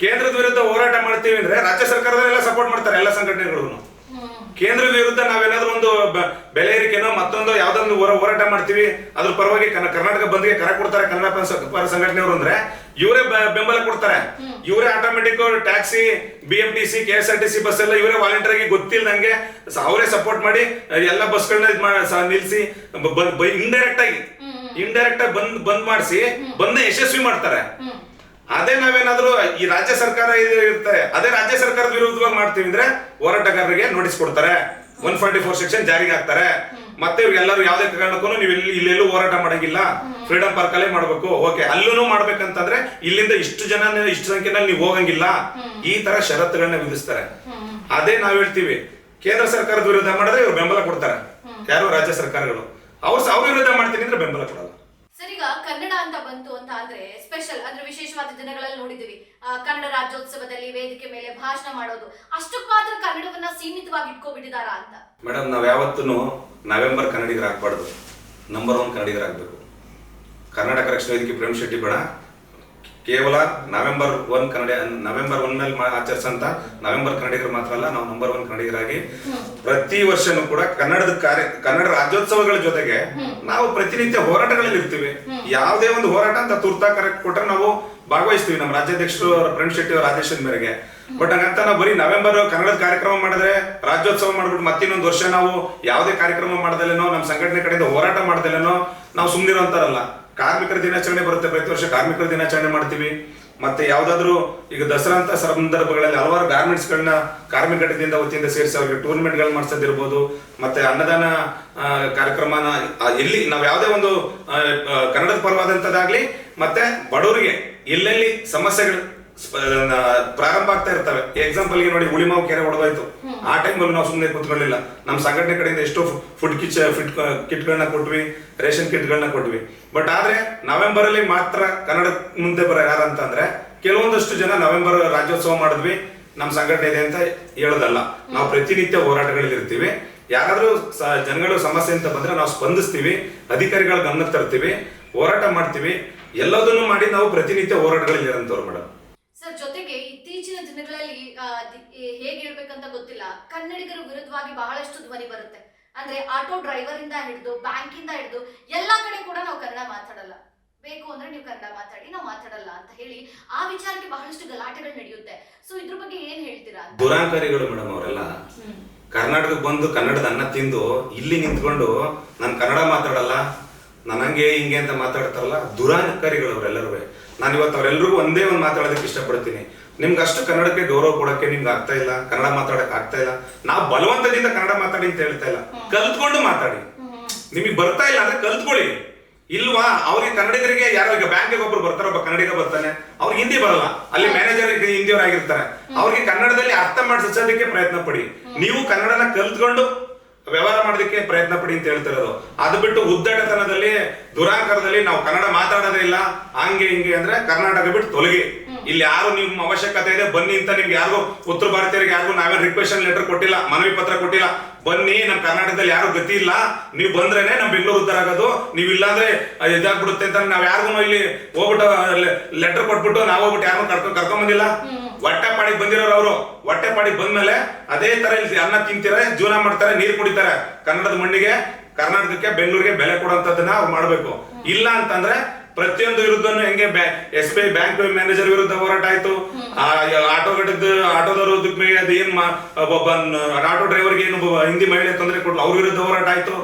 ಕೇಂದ್ರದ ವಿರುದ್ಧ ಹೋರಾಟ ಮಾಡ್ತೀವಿ ಅಂದ್ರೆ ರಾಜ್ಯ ಸರ್ಕಾರದವರೆಲ್ಲ ಸಪೋರ್ಟ್ ಮಾಡ್ತಾರೆ ಎಲ್ಲ ಸಂಘಟನೆಗಳು ಕೇಂದ್ರದ ವಿರುದ್ಧ ನಾವೇನಾದ್ರೂ ಒಂದು ಬೆಲೆ ಏರಿಕೆನೋ ಮತ್ತೊಂದು ಯಾವ್ದೊಂದು ಹೋರ- ಹೋರಾಟ ಮಾಡ್ತೀವಿ ಅದ್ರ ಪರವಾಗಿ ಕರ್ನಾಟಕ ಬಂದ್ಗೆ ಕರೆ ಕೊಡ್ತಾರೆ ಕನ್ನಡ ಪರ ಸಂಘಟನೆಯವರು ಅಂದ್ರೆ ಇವರೇ ಬೆಂಬಲ ಕೊಡ್ತಾರೆ. ಇವರೇ automatic taxi B M T C K S R T C bus ಎಲ್ಲ ಇವರೇ ವಾಲಂಟಿಯರ್ ಆಗಿ ಗೊತ್ತಿಲ್ಲ ನಂಗೆ ಅವರೇ ಸಪೋರ್ಟ್ ಮಾಡಿ ಎಲ್ಲ ಬಸ್ಗಳನ್ನ ನಿಲ್ಸಿ ಇಂಡೈರೆಕ್ಟ್ ಆಗಿ ಇಂಡೈರೆಕ್ಟ್ ಆಗಿ ಬಂದ್ ಬಂದ್ ಮಾಡಿಸಿ ಬಂದ ಯಶಸ್ವಿ ಮಾಡ್ತಾರೆ. ಅದೇ ನಾವೇನಾದ್ರೂ ಈ ರಾಜ್ಯ ಸರ್ಕಾರ ಇದು ಇರ್ತಾರೆ ಅದೇ ರಾಜ್ಯ ಸರ್ಕಾರದ ವಿರುದ್ಧವಾಗಿ ಮಾಡ್ತೀವಿ ಅಂದ್ರೆ ಹೋರಾಟಗಾರರಿಗೆ ನೋಟಿಸ್ ಕೊಡ್ತಾರೆ. ಒನ್ ಫಾರ್ಟಿ ಫೋರ್ ಸೆಕ್ಷನ್ ಜಾರಿಗೆ ಹಾಕ್ತಾರೆ. ಮತ್ತೆ ಇವ್ರಿಗೆಲ್ಲರೂ ಯಾವ್ದೇ ಕಾರಣಕ್ಕೂ ನೀವು ಇಲ್ಲಿ ಇಲ್ಲೆಲ್ಲೂ ಹೋರಾಟ ಮಾಡಂಗಿಲ್ಲ. ಫ್ರೀಡಂ ಪಾರ್ಕ್ ಅಲ್ಲೇ ಮಾಡ್ಬೇಕು. ಓಕೆ ಅಲ್ಲೂ ಮಾಡ್ಬೇಕಂತಂದ್ರೆ ಇಲ್ಲಿಂದ ಇಷ್ಟು ಜನ ಇಷ್ಟು ಸಂಖ್ಯೆನಲ್ಲಿ ನೀವು ಹೋಗಂಗಿಲ್ಲ. ಈ ತರ ಷರತ್ತುಗಳನ್ನ ವಿಧಿಸ್ತಾರೆ. ಅದೇ ನಾವ್ ಹೇಳ್ತೀವಿ ಕೇಂದ್ರ ಸರ್ಕಾರದ ವಿರುದ್ಧ ಮಾಡಿದ್ರೆ ಇವ್ರು ಬೆಂಬಲ ಕೊಡ್ತಾರೆ. ಯಾರು? ರಾಜ್ಯ ಸರ್ಕಾರಗಳು. ಅವ್ರು ಅವ್ರ ವಿರುದ್ಧ ಮಾಡ್ತೀನಿ ಅಂದ್ರೆ ಬೆಂಬಲ ಕೊಡಲ್ಲ ಸರ್ ಈಗ ಕನ್ನಡ ಅಂತ ಬಂತು ಅಂತ ಅಂದ್ರೆ ಸ್ಪೆಷಲ್ ಅಂದ್ರೆ ವಿಶೇಷವಾದ ದಿನಗಳಲ್ಲಿ ನೋಡಿದ್ದೀವಿ. ಕನ್ನಡ ರಾಜ್ಯೋತ್ಸವದಲ್ಲಿ ವೇದಿಕೆ ಮೇಲೆ ಭಾಷಣ ಮಾಡೋದು. ಅಷ್ಟಕ್ಕೆ ಮಾತ್ರ ಕನ್ನಡವನ್ನ ಸೀಮಿತವಾಗಿ ಇಟ್ಕೊಬಿಟ್ಟಿದಾರ ಅಂತ. ಮೇಡಮ್ ನಾವ್ ಯಾವತ್ತೂ ನವೆಂಬರ್ ಕನ್ನಡಿಗರಾಗಬಾರ್ದು. ನಂಬರ್ ಒನ್ ಕನ್ನಡಿಗರಾಗಬೇಕು. ಕರ್ನಾಟಕ ರಕ್ಷಣಾ ವೇದಿಕೆ, ಪ್ರೇಮ್ ಶೆಟ್ಟಿ ಬೇಡ ಕೇವಲ November one Kannada, November one ಮೇಲೆ ಆಚರಿಸಂತ ನವೆಂಬರ್ ಕನ್ನಡಿಗರು ಮಾತ್ರ ಅಲ್ಲ, ನಾವು ನಂಬರ್ ಒನ್ ಕನ್ನಡಿಗರಾಗಿ ಪ್ರತಿ ವರ್ಷನೂ ಕೂಡ ಕನ್ನಡದ ಕಾರ್ಯ, ಕನ್ನಡ ರಾಜ್ಯೋತ್ಸವಗಳ ಜೊತೆಗೆ ನಾವು ಪ್ರತಿನಿತ್ಯ ಹೋರಾಟಗಳಲ್ಲಿ ಇರ್ತೀವಿ. ಯಾವುದೇ ಒಂದು ಹೋರಾಟ ಅಂತ ತುರ್ತಾ ಕರೆ, ಕೊಟ್ರೆ ನಾವು ಭಾಗವಹಿಸ್ತೀವಿ ನಮ್ಮ ರಾಜ್ಯಾಧ್ಯಕ್ಷರು ಪ್ರಣ್ ಶೆಟ್ಟಿ ಅವರ ಆದೇಶದ ಮೇರೆಗೆ. ಬಟ್ ಹಂಗಂತ ನಾವು ಬರೀ ನವೆಂಬರ್ ಕನ್ನಡದ ಕಾರ್ಯಕ್ರಮ ಮಾಡಿದ್ರೆ ರಾಜ್ಯೋತ್ಸವ ಮಾಡ್ಬಿಟ್ಟು ಮತ್ತಿನ್ನೊಂದು ವರ್ಷ ನಾವು ಯಾವುದೇ ಕಾರ್ಯಕ್ರಮ ಮಾಡ್ದಲೇನೋ ನಮ್ಮ ಸಂಘಟನೆ ಕಡೆಯಿಂದ ಹೋರಾಟ ಮಾಡ್ದಲೇನೋ ನಾವು ಸುಮ್ಮನಿರೋಂತಾರಲ್ಲ ಕಾರ್ಮಿಕರ ದಿನಾಚರಣೆ ಬರುತ್ತೆ, ಪ್ರತಿ ವರ್ಷ ಕಾರ್ಮಿಕರ ದಿನಾಚರಣೆ ಮಾಡ್ತೀವಿ. ಮತ್ತೆ ಯಾವ್ದಾದ್ರು ಈಗ ದಸರಾ ಅಂತ ಸಂದರ್ಭಗಳಲ್ಲಿ ಹಲವಾರು ಗಾರ್ಮೆಂಟ್ಸ್ ಗಳನ್ನ ಕಾರ್ಮಿಕ ಘಟದಿಂದ ವತಿಯಿಂದ ಸೇರಿಸಿ ಅವರಿಗೆ ಟೂರ್ನಮೆಂಟ್ಗಳು ಮಾಡಿಸೋದಿರ್ಬೋದು. ಮತ್ತೆ ಅನ್ನದಾನ ಕಾರ್ಯಕ್ರಮನ ಎಲ್ಲಿ ನಾವು ಯಾವುದೇ ಒಂದು ಕನ್ನಡದ ಪರವಾದಂತದಾಗ್ಲಿ ಮತ್ತೆ ಬಡವರಿಗೆ, ಎಲ್ಲೆಲ್ಲಿ ಸಮಸ್ಯೆಗಳು ಪ್ರಾರಂಭ ಆಗ್ತಾ ಇರ್ತವೆ. ಎಕ್ಸಾಂಪಲ್ಗೆ ನೋಡಿ ಉಳಿಮಾವು ಕೆರೆ ಹೊಡೆದೋಯ್ತು ಆ ಟೈಮಲ್ಲಿ ನಾವು ಸುಮ್ಮನೆ ಕೂತ್ಕೊಳ್ಳಿಲ್ಲ. ನಮ್ಮ ಸಂಘಟನೆ ಕಡೆಯಿಂದ ಎಷ್ಟೋ ಫುಡ್ ಕಿಚ್ ಫಿಟ್ ಕಿಟ್ಗಳನ್ನ ಕೊಟ್ವಿ ರೇಷನ್ ಕಿಟ್ಗಳನ್ನ ಕೊಟ್ವಿ. ಬಟ್ ಆದ್ರೆ ನವೆಂಬರ್ ಅಲ್ಲಿ ಮಾತ್ರ ಕನ್ನಡ ಮುಂದೆ ಬರೋ ಯಾರಂತಂದ್ರೆ ಕೆಲವೊಂದಷ್ಟು ಜನ ನವೆಂಬರ್ ರಾಜ್ಯೋತ್ಸವ ಮಾಡಿದ್ವಿ. ನಮ್ಮ ಸಂಘಟನೆ ಇದೆ ಅಂತ ಹೇಳೋದಲ್ಲ. ನಾವು ಪ್ರತಿನಿತ್ಯ ಹೋರಾಟಗಳಲ್ಲಿ ಇರ್ತೀವಿ. ಯಾರಾದ್ರೂ ಜನಗಳು ಸಮಸ್ಯೆ ಅಂತ ಬಂದ್ರೆ ನಾವು ಸ್ಪಂದಿಸ್ತೀವಿ. ಅಧಿಕಾರಿಗಳ ಗಮನ ತರ್ತೀವಿ. ಹೋರಾಟ ಮಾಡ್ತೀವಿ. ಎಲ್ಲದನ್ನು ಮಾಡಿ ನಾವು ಪ್ರತಿನಿತ್ಯ ಹೋರಾಟಗಳಲ್ಲಿ ಇರಂತವ್ರು ಮೇಡಮ್ ಸರ್ ಜೊತೆಗೆ ಇತ್ತೀಚಿನ ದಿನಗಳಲ್ಲಿ ಹೇಗೆ ಹೇಳ್ಬೇಕಂತ ಗೊತ್ತಿಲ್ಲ. ಕನ್ನಡಿಗರ ವಿರುದ್ಧವಾಗಿ ಬಹಳಷ್ಟು ಧ್ವನಿ ಬರುತ್ತೆ. ಅಂದ್ರೆ ಆಟೋ ಡ್ರೈವರ್ ಇಂದ ಹಿಡಿದು ಬ್ಯಾಂಕ್ ಇಂದ ಹಿಡಿದು ಎಲ್ಲಾ ಕಡೆ ಕೂಡ ನಾವು ಕನ್ನಡ ಮಾತಾಡಲ್ಲ. ಬೇಕು ಅಂದ್ರೆ ನೀವು ಕನ್ನಡ ಮಾತಾಡಿ ನಾವು ಮಾತಾಡಲ್ಲ ಅಂತ ಹೇಳಿ ಆ ವಿಚಾರಕ್ಕೆ ಬಹಳಷ್ಟು ಗಲಾಟೆಗಳು ನಡೆಯುತ್ತೆ. ಸೊ ಇದ್ರ ಬಗ್ಗೆ ಏನ್ ಹೇಳ್ತೀರಾ? ದುರಾಕಾರಿಗಳು ದುರಾಂಕಾರಿಗಳು ಮೇಡಮ್ ಅವರೆಲ್ಲ ಕರ್ನಾಟಕಕ್ಕೆ ಬಂದು ಕನ್ನಡದ ಅನ್ನ ತಿಂದು ಇಲ್ಲಿ ನಿಂತ್ಕೊಂಡು ನಾನು ಕನ್ನಡ ಮಾತಾಡಲ್ಲ ನನಗೆ ಹಿಂಗೆ ಅಂತ ಮಾತಾಡ್ತಾರಲ್ಲ ದುರಾಂಕಾರಿಗಳು ಅವರೆಲ್ಲರೂ ನಾನು ಇವತ್ತು ಅವರೆಲ್ಲರಿಗೂ ಒಂದೇ ಒಂದು ಮಾತಾಡೋದಕ್ಕೆ ಇಷ್ಟಪಡ್ತೀನಿ. ನಿಮ್ಗೆ ಅಷ್ಟು ಕನ್ನಡಕ್ಕೆ ಗೌರವ ಕೊಡಕ್ಕೆ ನಿಮ್ಗೆ ಆಗ್ತಾ ಇಲ್ಲ ಕನ್ನಡ ಮಾತಾಡಕ್ ಆಗ್ತಾ ಇಲ್ಲ. ನಾವು ಬಲವಂತದಿಂದ ಕನ್ನಡ ಮಾತಾಡಿ ಅಂತ ಹೇಳ್ತಾ ಇಲ್ಲ. ಕಲ್ತ್ಕೊಂಡು ಮಾತಾಡಿ. ನಿಮಗೆ ಬರ್ತಾ ಇಲ್ಲ ಅಂದ್ರೆ ಕಲ್ತ್ಕೊಳ್ಳಿ. ಇಲ್ವಾ ಅವ್ರಿಗೆ ಕನ್ನಡಿಗರಿಗೆ ಯಾರೋ ಈಗ ಬ್ಯಾಂಕಿಗೆ ಒಬ್ರು ಬರ್ತಾರ ಒಬ್ಬ ಕನ್ನಡಿಗ ಬರ್ತಾನೆ. ಅವ್ರಿಗೆ ಹಿಂದಿ ಬರಲ್ಲ. ಅಲ್ಲಿ ಮ್ಯಾನೇಜರ್ ಹಿಂದಿಯವರಾಗಿರ್ತಾರೆ ಅವ್ರಿಗೆ ಕನ್ನಡದಲ್ಲಿ ಅರ್ಥ ಮಾಡಿಸೋದಕ್ಕೆ ಪ್ರಯತ್ನ ಪಡಿ. ನೀವು ಕನ್ನಡನ ಕಲ್ತ್ಕೊಂಡು ವ್ಯವಹಾರ ಮಾಡೋದಕ್ಕೆ ಪ್ರಯತ್ನ ಪಡಿ ಅಂತ ಹೇಳ್ತಿರೋದು ಅದು ಬಿಟ್ಟು ಉದ್ದಟತನದಲ್ಲಿ ದುರಾಂಕಾರದಲ್ಲಿ ನಾವು ಕನ್ನಡ ಮಾತಾಡೋದೇ ಇಲ್ಲ. ಹಂಗೆ ಹಿಂಗೆ ಅಂದ್ರೆ ಕರ್ನಾಟಕ ಬಿಟ್ಟು ತೊಲಗಿ. ಇಲ್ಲಿ ಯಾರು ನಿಮ್ಮ ಅವಶ್ಯಕತೆ ಇದೆ ಬನ್ನಿ ಅಂತ ನಿಮ್ಗೆ ಯಾರಿಗೂ ಉತ್ತರ ಭಾರತೀಯರಿಗೆ ಯಾರಿಗೂ ನಾವೇನು ರಿಕ್ವೆಸ್ಟ್ ಲೆಟರ್ ಕೊಟ್ಟಿಲ್ಲ ಮನವಿ ಪತ್ರ ಕೊಟ್ಟಿಲ್ಲ. ಬನ್ನಿ ನಮ್ಮ ಕರ್ನಾಟಕದಲ್ಲಿ ಯಾರು ಗತಿ ಇಲ್ಲ. ನೀವು ಬಂದ್ರೇನೆ ನಮ್ ಬೆಂಗಳೂರು ಉದ್ದಾರ ಆಗೋದು. ನೀವು ಇಲ್ಲಾಂದ್ರೆ ಇದಾಗ್ಬಿಡುತ್ತೆ ಅಂತ ನಾವ್ ಯಾರಿಗೂ ಇಲ್ಲಿ ಹೋಗ್ಬಿಟ್ಟು ಲೆಟರ್ ಕೊಟ್ಬಿಟ್ಟು ನಾವು ಹೋಗ್ಬಿಟ್ಟು ಯಾರು ಕರ್ಕೊಂಡ್ ಕರ್ಕೊಂಡ್ ಬಂದಿಲ್ಲ ಹೊಟ್ಟೆ ಪಾಡಿಗೆ ಬಂದಿರೋರು ಅವರು. ಹೊಟ್ಟೆ ಪಾಡಿಗೆ ಬಂದ್ಮೇಲೆ ಅದೇ ತರ ಇಲ್ಲಿ ಅನ್ನ ತಿಂತಾರೆ ಜೀವನ ಮಾಡ್ತಾರೆ ನೀರು ಕುಡಿತಾರೆ. ಕನ್ನಡದ ಮಣ್ಣಿಗೆ ಕರ್ನಾಟಕಕ್ಕೆ ಬೆಂಗಳೂರಿಗೆ ಬೆಲೆ ಕೊಡುವಂತದನ್ನ ಅವ್ರು ಮಾಡ್ಬೇಕು. ಇಲ್ಲ ಅಂತಂದ್ರೆ ಪ್ರತಿಯೊಂದು ವಿರುದ್ಧನೂ ಹೆಂಗೆ S B I bank manager ವಿರುದ್ಧ ಹೋರಾಟ ಆಯ್ತು. ಆಟೋ ಘಟಕದ ಆಟೋದವರು ಅದು ಏನ್ ಒಬ್ಬ ಆಟೋ ಡ್ರೈವರ್ಗೆ ಏನು ಹಿಂದಿ ಮಹಿಳೆ ತೊಂದರೆ ಕೊಡ್ಲು, ಅವ್ರ ವಿರುದ್ಧ ಹೋರಾಟ ಆಯ್ತು.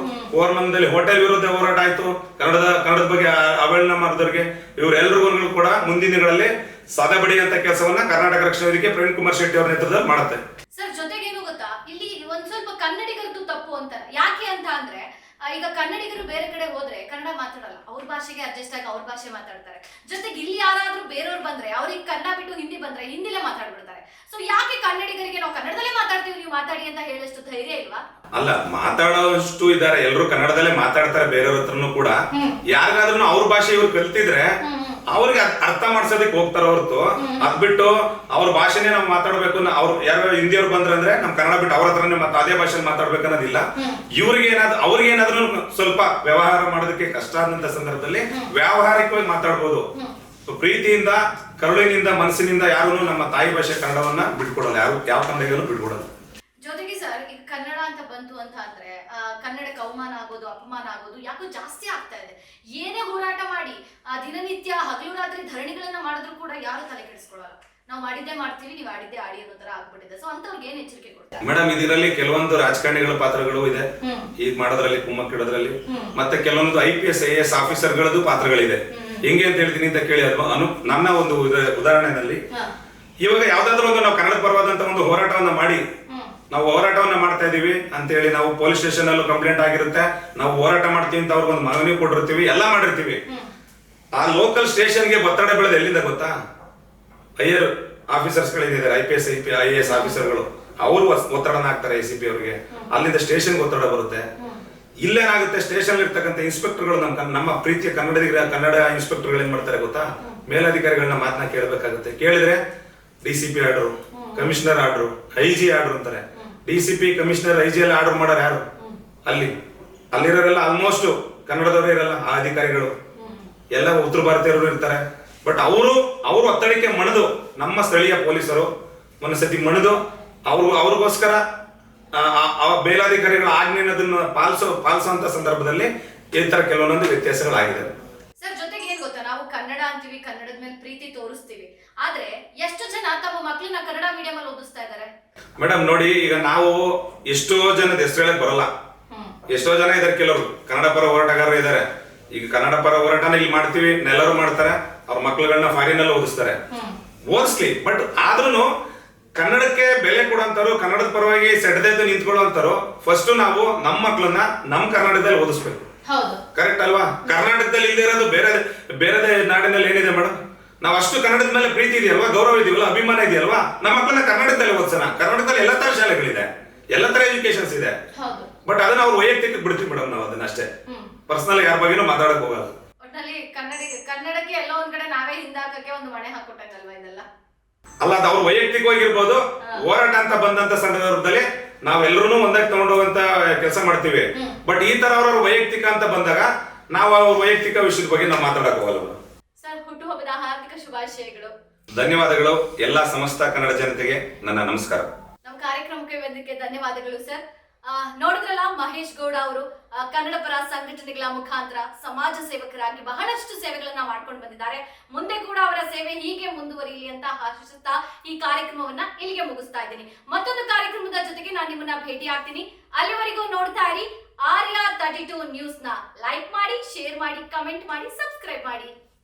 ಓರ್ಮಂದಲ್ಲಿ ಹೋಟೆಲ್ ವಿರುದ್ಧ ಹೋರಾಟ ಆಯ್ತು. ಕನ್ನಡದ ಕನ್ನಡದ ಬಗ್ಗೆ ಅವಹೇಳನ ಮಾಡಿದವ್ರಿಗೆ ಇವರೆಲ್ಲರಿಗೂ ಕೂಡ ಮುಂದಿನ ದಿನಗಳಲ್ಲಿ ಸದಬಡಿ ಅಂತ ಕೆಲಸವನ್ನ ಕರ್ನಾಟಕ ರಕ್ಷಣಾ ವೇದಿಕೆ ಪ್ರವೀಣ್ ಕುಮಾರ್ ಶೆಟ್ಟಿ ಅವರ ನೇತೃತ್ವದಲ್ಲಿ ಮಾಡುತ್ತೆ. ಸರ್ ಜೊತೆಗೇನು ಗೊತ್ತಾ? ಇಲ್ಲಿ ಒಂದ್ ಸ್ವಲ್ಪ ಕನ್ನಡಿಗರದ್ದು ತಪ್ಪು ಅಂತಾರೆ. ಯಾಕೆ ಅಂತ ಅಂದ್ರೆ ಈಗ ಕನ್ನಡಿಗರು ಬೇರೆ ಕಡೆ ಹೋದ್ರೆ ಕನ್ನಡ ಮಾತಾಡಲ್ಲ. ಭಾಷೆಗೆ ಅಡ್ಜಸ್ಟ್ ಆಗಿ ಅವ್ರ ಭಾಷೆ ಮಾತಾಡ್ತಾರೆ. ಜೊತೆಗೆ ಇಲ್ಲಿ ಯಾರಾದ್ರೂ ಬೇರೆಯವ್ರು ಬಂದ್ರೆ ಅವ್ರಿಗೆ ಕನ್ನಡ ಬಿಟ್ಟು ಹಿಂದಿ ಬಂದ್ರೆ ಹಿಂದಿಲೇ ಮಾತಾಡ್ಬಿಡ್ತಾರೆ. ಸೊ ಯಾಕೆ ಕನ್ನಡಿಗರಿಗೆ ನಾವು ಕನ್ನಡದಲ್ಲೇ ಮಾತಾಡ್ತೀವಿ ನೀವು ಮಾತಾಡಿ ಅಂತ ಹೇಳಷ್ಟು ಧೈರ್ಯ ಇಲ್ವಾ? ಅಲ್ಲ ಮಾತಾಡೋಷ್ಟು ಇದ್ದಾರೆ. ಎಲ್ಲರೂ ಕನ್ನಡದಲ್ಲೇ ಮಾತಾಡ್ತಾರೆ ಬೇರೆಯವ್ರ ಹತ್ರನು ಕೂಡ. ಯಾರಿಗಾದ್ರೂ ಅವ್ರ ಭಾಷೆ ಇವ್ರು ಕಲ್ತಿದ್ರೆ ಅವ್ರಿಗೆ ಅರ್ಥ ಮಾಡ್ಸೋದಕ್ಕೆ ಹೋಗ್ತಾರ ಹೊರತು ಅದ್ ಬಿಟ್ಟು ಅವ್ರ ಭಾಷೆನೇ ನಾವು ಮಾತಾಡ್ಬೇಕು ಅವ್ರು ಯಾರು ಹಿಂದಿಯವ್ರು ಬಂದ್ರಂದ್ರೆ ನಮ್ ಕನ್ನಡ ಬಿಟ್ಟು ಅವ್ರ ಹತ್ರನೇ ಮತ್ತೆ ಅದೇ ಭಾಷೆ ಮಾತಾಡ್ಬೇಕು ಅನ್ನೋದಿಲ್ಲ ಇವ್ರಿಗೆ ಏನಾದ್ರು ಅವ್ರಿಗೆ ಏನಾದ್ರೂ ಸ್ವಲ್ಪ ವ್ಯವಹಾರ ಮಾಡೋದಕ್ಕೆ ಕಷ್ಟ ಆದಂತ ಸಂದರ್ಭದಲ್ಲಿ ವ್ಯಾವಹಾರಿಕವಾಗಿ ಮಾತಾಡ್ಬೋದು. ಪ್ರೀತಿಯಿಂದ ಕರುಳಿನಿಂದ ಮನಸ್ಸಿನಿಂದ ಯಾರು ನಮ್ಮ ತಾಯಿ ಭಾಷೆ ಕನ್ನಡವನ್ನ ಬಿಟ್ಕೊಡಲ್ಲ. ಯಾರು ಯಾವ ಕನ್ನಡಿಗರು ಬಿಟ್ಕೊಡಲ್ಲ. ಕನ್ನಡ ಅಂತ ಬಂತು ಅಂತ ಅಂದ್ರೆ ಆ, ಕನ್ನಡಕ್ಕೆ ಅವಮಾನ ಆಗೋದು ಅಪಮಾನ ಆಗೋದು ಯಾಕೋ ಜಾಸ್ತಿ ಆಗ್ತಾ ಇದೆ. ಏನೇ ಹೋರಾಟ ಮಾಡಿ ಆ, ದಿನನಿತ್ಯ ಹಗಲು ರಾತ್ರಿ ಧರಣಿಗಳನ್ನ ಮಾಡಿದ್ರು ಕೂಡ ಯಾರು ತಲೆ ಕೆಡಿಸ್ಕೊಳಲ್ಲ ನಾವು ಮಾಡಿದ್ದೇ ಮಾಡ್ತೀವಿ ನೀವು ಆಡಿದ್ದೇ ಆಡಿ ಅನ್ನೋ ತರ ಆಗ್ಬಿಟ್ಟಿದೆ. ಸೊ ಅಂತವ್ರಿಗೆ ಏನ್ ಎಚ್ಚರಿಕೆ ಕೊಡ್ತಾರೆ? ಮೇಡಮ್ ಇದರಲ್ಲಿ ಕೆಲವೊಂದು ರಾಜಕಾರಣಿಗಳ ಪಾತ್ರಗಳು ಇದೆ. ಈಗ ಮಾಡೋದ್ರಲ್ಲಿ ಕುಮ್ಮಕ್ಕಿಡೋದ್ರಲ್ಲಿ ಮತ್ತೆ ಕೆಲವೊಂದು I P S I S ಆಫೀಸರ್ಗಳದ್ದು ಪಾತ್ರಗಳಿದೆ. ಹೆಂಗೆ ಅಂತ ಹೇಳ್ತೀನಿ ಅಂತ ಕೇಳಿ ಅಲ್ವಾ? ಅನು ನನ್ನ ಒಂದು ಉದಾಹರಣೆಯಲ್ಲಿ ಉದಾಹರಣೆನಲ್ಲಿ. ಇವಾಗ ಯಾವ್ದಾದ್ರು ಒಂದು ನಾವು ಕನ್ನಡ ಪರವಾದಂತ ಒಂದು ಹೋರಾಟವನ್ನ ಮಾಡಿ ನಾವು ಹೋರಾಟವನ್ನ ಮಾಡ್ತಾ ಇದೀವಿ ಅಂತೇಳಿ ನಾವು ಪೊಲೀಸ್ ಸ್ಟೇಷನ್ ಅಲ್ಲೂ ಕಂಪ್ಲೇಂಟ್ ಆಗಿರುತ್ತೆ. ನಾವು ಹೋರಾಟ ಮಾಡ್ತೀವಿ ಅಂತ ಅವ್ರಿಗೊಂದು ಮನವಿ ಕೊಟ್ಟಿರ್ತೀವಿ ಎಲ್ಲ ಮಾಡಿರ್ತೀವಿ. ಆ ಲೋಕಲ್ ಸ್ಟೇಷನ್ಗೆ ಒತ್ತಡ ಬೆಳೆದ ಎಲ್ಲಿಂದ ಗೊತ್ತಾ? Higher officers ಗಳಿದ್ದಾರೆ I P S I P I S ಆಫೀಸರ್ಗಳು. ಅವರು ಒತ್ತಡನ ಹಾಕ್ತಾರೆ ಎ ಸಿ ಪಿ ಅವರಿಗೆ. ಅಲ್ಲಿಂದ ಸ್ಟೇಷನ್ಗೆ ಒತ್ತಡ ಬರುತ್ತೆ. ಇಲ್ಲೇನಾಗುತ್ತೆ? ಸ್ಟೇಷನ್ ಇರ್ತಕ್ಕಂಥ ಇನ್ಸ್ಪೆಕ್ಟರ್ಗಳು ನಮ್ಮ ನಮ್ಮ ಪ್ರೀತಿಯ ಕನ್ನಡಿಗರ ಕನ್ನಡ ಇನ್ಸ್ಪೆಕ್ಟರ್ಗಳು ಏನ್ ಮಾಡ್ತಾರೆ ಗೊತ್ತಾ? ಮೇಲಾಧಿಕಾರಿಗಳನ್ನ ಮಾತನ್ನ ಕೇಳಬೇಕಾಗುತ್ತೆ. ಕೇಳಿದ್ರೆ D C P order commissioner order I G order ಅಂತಾರೆ. D C P commissioner I G ಎಲ್ಲ ಆರ್ಡರ್ ಮಾಡೋರು ಯಾರು? ಅಲ್ಲಿ. ಅಲ್ಲಿರೋರೆಲ್ಲ ಆಲ್ಮೋಸ್ಟ್ ಕನ್ನಡದವರೇ ಇರಲ್ಲ, ಆ ಅಧಿಕಾರಿಗಳು. ಎಲ್ಲ ಉತ್ತರ ಭಾರತೀಯರು ಇರ್ತಾರೆ. ಬಟ್ ಅವರು ಅವರು ಒತ್ತಡಕ್ಕೆ ಮಣಿದು ನಮ್ಮ ಸ್ಥಳೀಯ ಪೊಲೀಸರು. ಒಂದ್ಸತಿ ಮಣಿದು, ಅವರು, ಅವ್ರಿಗೋಸ್ಕರ ಮೇಲಾಧಿಕಾರಿಗಳ ಆಜ್ಞೆನ ಅದನ್ನ ಪಾಲಿಸೋ, ಪಾಲಿಸುವಂತ ಸಂದರ್ಭದಲ್ಲಿ ಈ ತರ ಕೆಲವೊಂದೊಂದು ವ್ಯತ್ಯಾಸಗಳಾಗಿದೆ. ಸರ್, ಜೊತೆಗೆ ಏನ್ ಗೊತ್ತಾ? ನಾವು ಕನ್ನಡ ಅಂತೀವಿ, ಕನ್ನಡದ ಮೇಲೆ ಪ್ರೀತಿ ತೋರಿಸ್ತೀವಿ. ಆದ್ರೆ, ಎಷ್ಟು ಜನ ತಮ್ಮ ಮಕ್ಕಳನ್ನ ಕನ್ನಡ ಮೀಡಿಯಂ ಅಲ್ಲಿ ಓದಿಸ್ತಾ ಇದ್ದಾರೆ? ಮೇಡಮ್ ನೋಡಿ ಈಗ ನಾವು ಎಷ್ಟೋ ಜನದ ಹೆಸರು ಹೇಳಕ್ ಬರಲ್ಲ. ಎಷ್ಟೋ ಜನ ಇದಾರೆ ಕೆಲವರು. ಕನ್ನಡ ಪರ ಹೋರಾಟಗಾರರು ಇದ್ದಾರೆ ಈಗ ಕನ್ನಡ ಪರ ಹೋರಾಟನ ಇಲ್ಲಿ ಮಾಡ್ತೀವಿ ಎಲ್ಲರೂ ಮಾಡ್ತಾರೆ ಅವ್ರ ಮಕ್ಳುಗಳನ್ನ ಫಾರಿನ್ ಅಲ್ಲಿ ಓದಿಸ್ತಾರೆ. ಓದಿಸ್ಲಿ ಬಟ್ ಆದ್ರೂ ಕನ್ನಡಕ್ಕೆ ಬೆಲೆ ಕೊಡುವಂತವ್ರು ಕನ್ನಡದ ಪರವಾಗಿ ಸೆಡ್ದೆದ್ದು ನಿಂತ್ಕೊಳ್ಳುವಂತವ್ರು ಫಸ್ಟ್ ನಾವು ನಮ್ಮ ಮಕ್ಳನ್ನ ನಮ್ಮ ಕರ್ನಾಟಕದಲ್ಲಿ ಓದಿಸ್ಬೇಕು. ಕರೆಕ್ಟ್ ಅಲ್ವಾ? ಕರ್ನಾಟಕದಲ್ಲಿ ಇಲ್ಲದೆ ಇರೋದು ಬೇರೆ ಬೇರೆ ನಾಡಿನಲ್ಲಿ ಏನಿದೆ ಮೇಡಮ್? ನಾವು ಅಷ್ಟು ಕನ್ನಡದ ಮೇಲೆ ಪ್ರೀತಿ ಇದೆಯಲ್ವಾ ಗೌರವ ಇದೆಯಲ್ವಾ ಅಭಿಮಾನ ಇದೆಯಲ್ವಾ? ನಮ್ಮ ಮಕ್ಕಳನ್ನ ಕರ್ನಾಟಕದಲ್ಲಿ ಓದಿಸೋಣ. ಕರ್ನಾಟಕದಲ್ಲಿ ಎಲ್ಲ ತರ ಶಾಲೆಗಳಿದೆ. ಎಲ್ಲ ತರ ಎಜುಕೇಶನ್ಸ್ ಇದೆ. ಬಟ್ ಅದನ್ನ ಅವ್ರು ವೈಯಕ್ತಿಕ ಬಿಡ್ತೀವಿ ಮೇಡಮ್ ನಾವು ಅದನ್ನ ಅಷ್ಟೇ. ಪರ್ಸನಲ್ ಯಾರ ಬಗ್ಗೆನೂ ಮಾತಾಡಕ್ ಹೋಗಲ್ಲ. ಕನ್ನಡಕ್ಕೆ ಎಲ್ಲ ಒಂದ್ ಕಡೆ ನಾವೇ ಹಿಂದಾಕಕ್ಕೆ ಒಂದು ಹಾಕೊಟ್ಟಂಗಲ್ವಾ ಇದೆಲ್ಲ? ಅಲ್ಲ ಅದು ಅವ್ರು ವೈಯಕ್ತಿಕವಾಗಿರ್ಬೋದು. ಹೋರಾಟ ಅಂತ ಬಂದಂತ ಸಂದರ್ಭದಲ್ಲಿ ನಾವೆಲ್ಲರೂ ಒಂದಾಗಿ ತಗೊಂಡೋಗಂತ ಕೆಲಸ ಮಾಡ್ತೀವಿ. ಬಟ್ ಈ ತರ ಅವ್ರವ್ರ ವೈಯಕ್ತಿಕ ಅಂತ ಬಂದಾಗ ನಾವು ಅವ್ರ ವೈಯಕ್ತಿಕ ವಿಷಯದ ಬಗ್ಗೆ ನಾವು ಮಾತಾಡಕ್ ಹೋಗಲ್ಲ ಹುಟ್ಟುಹಬ್ಬದ ಹಾರ್ದಿಕ ಶುಭಾಶಯಗಳು. ಧನ್ಯವಾದಗಳು ಎಲ್ಲ ಸಮಸ್ತ ಕನ್ನಡ ಜನತೆಗೆ ನನ್ನ ನಮಸ್ಕಾರ. ನಮ್ಮ ಕಾರ್ಯಕ್ರಮಕ್ಕೆ ಬಂದಕ್ಕೆ ಧನ್ಯವಾದಗಳು ಸರ್. ನೋಡಿದ್ರಲ್ಲ ಮಹೇಶ್ ಗೌಡ ಅವರು ಕನ್ನಡ ಪರ ಸಂಘಟನೆಗಳ ಮುಖಾಂತರ ಸಮಾಜ ಸೇವಕರಾಗಿ ಬಹಳಷ್ಟು ಸೇವೆಗಳನ್ನ ಮಾಡ್ಕೊಂಡು ಬಂದಿದ್ದಾರೆ. ಮುಂದೆ ಕೂಡ ಅವರ ಸೇವೆ ಹೀಗೆ ಮುಂದುವರಿಯಲಿ ಅಂತ ಆಶಿಸುತ್ತಾ ಈ ಕಾರ್ಯಕ್ರಮವನ್ನ ಇಲ್ಲಿಗೆ ಮುಗಿಸ್ತಾ ಇದ್ದೀನಿ. ಮತ್ತೊಂದು ಕಾರ್ಯಕ್ರಮದ ಜೊತೆಗೆ ನಾನು ನಿಮ್ಮನ್ನ ಭೇಟಿ ಆಗ್ತೀನಿ ಅಲ್ಲಿವರೆಗೂ ನೋಡ್ತಾ ಇರಿ. ಆರ್ಯ ತರ್ಟಿ ಟೂ ನ್ಯೂಸ್ನ ಲೈಕ್ ಮಾಡಿ ಶೇರ್ ಮಾಡಿ ಕಮೆಂಟ್ ಮಾಡಿ ಸಬ್ಸ್ಕ್ರೈಬ್ ಮಾಡಿ.